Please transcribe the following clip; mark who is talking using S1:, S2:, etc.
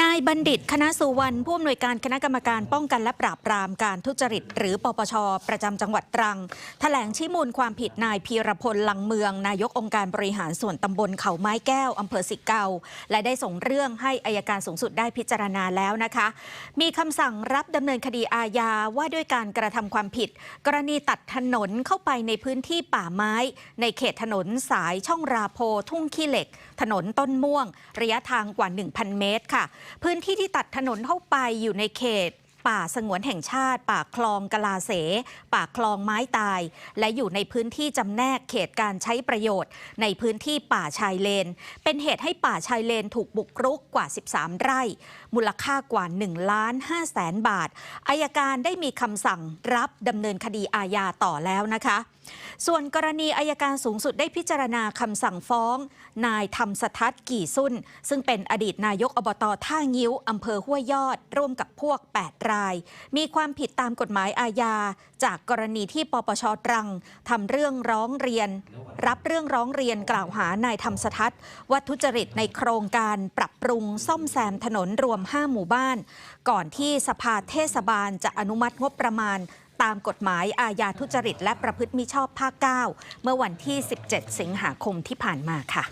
S1: นายบัณฑิตคณะสุวรรณผู้อำนวยการคณะกรรมการป้องกันและปราบปรามการทุจริต หรือปปช ประจำจังหวัดตรังแถลงชี้มูลความผิดนายพีรพลลังเมือง นายกองค์การบริหารส่วนตำบลเขาไม้แก้วอำเภอสิเกาและได้ส่งเรื่องให้อายการสูงสุดได้พิจารณาแล้วนะคะ มีคำสั่งรับดำเนินคดีอาญาว่าด้วยการกระทำความผิด กรณีตัดถนนเข้าไปในพื้นที่ป่าไม้ ในเขตถนนสายช่องราโพทุ่งขี้เหล็ก ถนนต้นม่วง ระยะทางกว่า 1,000 เมตรค่ะพื้นที่ที่ตัดถนนเข้าไปอยู่ในเขตป่าสงวนแห่งชาติ ป่าคลองกลาเส ป่าคลองไม้ตาย และอยู่ในพื้นที่จำแนกเขตการใช้ประโยชน์ ในพื้นที่ป่าชายเลน เป็นเหตุให้ป่าชายเลนถูกบุกรุกกว่า 13 ไร่ มูลค่ากว่า1ล้าน5แสนบาทอายการได้มีคำสั่งรับดำเนินคดีอาญาต่อแล้วนะคะ ส่วนกรณีอายการสูงสุดได้พิจารณาคำสั่งฟ้อง นายธรรมสทัศน์กี่สุนซึ่งเป็นอดีตนายกอบตท่างิ้วอำเภอห้วยยอด ร่วมกับพวก 8 ราย มีความผิดตามกฎหมายอาญา จากกรณีที่ปปชตรังทำเรื่องร้องเรียน รับเรื่องร้องเรียนกล่าวหานายธรรมสทัศน์ว่าทุจริตในโครงการปรับปรุงซ่อมแซมถนนรวม 5 หมู่บ้าน ก่อนที่สภาเทศบาลจะอนุมัติงบประมาณ ตามกฎหมายอาญาทุจริต และประพฤติมิชอบภาค 9 เมื่อวันที่ 17 สิงหาคมที่ผ่านมาค่ะ